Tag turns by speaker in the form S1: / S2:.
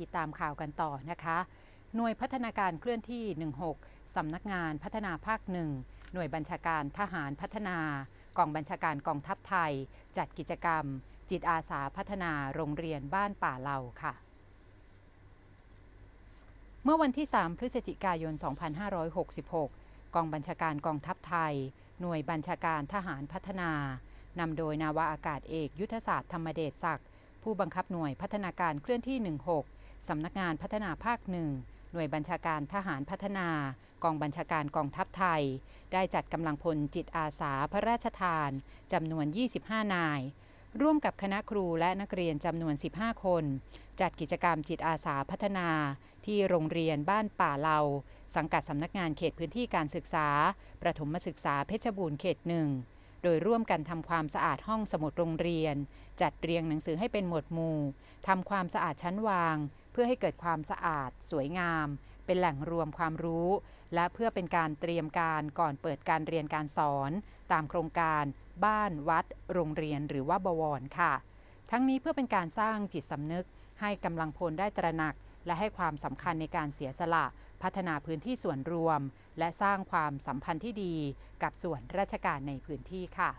S1: ติดตามข่าวกันต่อนะคะ หน่วยพัฒนาการเคลื่อนที่ 16 สำนักงานพัฒนาภาคหนึ่งหน่วยบัญชาการทหารพัฒนากองบัญชาการกองทัพไทย จัดกิจกรรม จิตอาสาพัฒนาโรงเรียนบ้านป่าเหล่าค่ะเมื่อวันที่ 3 พฤศจิกายน 2566 กองบัญชาการกองทัพไทย หน่วยบัญชาการทหารพัฒนานำโดยนาวาอากาศเอกยุทธศาสตร์ธรรมเดชศักดิ์ผู้บังคับหน่วยพัฒนาการเคลื่อนที่ 16 สำนักงานพัฒนาภาคหนึ่งหน่วยบัญชาการทหารพัฒนากองบัญชาการกองทัพไทย ได้จัดกำลังพลจิตอาสาพระราชทานจำนวน 25 นาย ร่วมกับคณะครูและนักเรียนจำนวน 15 คน จัดกิจกรรมจิตอาสาพัฒนา ที่โรงเรียนบ้านป่าเลาสังกัดสำนักงานเขตพื้นที่การศึกษา ประถมศึกษาเพชรบูรณ์เขตหนึ่ง โดยร่วมกันทำความสะอาดห้องสมุดโรงเรียน จัดเรียงหนังสือให้เป็นหมวดหมู่ทำความสะอาดชั้นวาง เพื่อให้เกิดความสะอาด สวยงาม เป็นแหล่งรวมความรู้ และเพื่อเป็นการเตรียมการก่อนเปิดการเรียนการสอน ตามโครงการ บ้านวัด โรงเรียนหรือว่าบวรค่ะ ทั้งนี้เพื่อเป็นการสร้างจิตสำนึก ให้กำลังพลได้ตระหนัก และให้ความสำคัญในการเสียสละ พัฒนาพื้นที่ส่วนรวม และสร้างความสัมพันธ์ที่ดีกับส่วนราชการในพื้นที่ค่ะ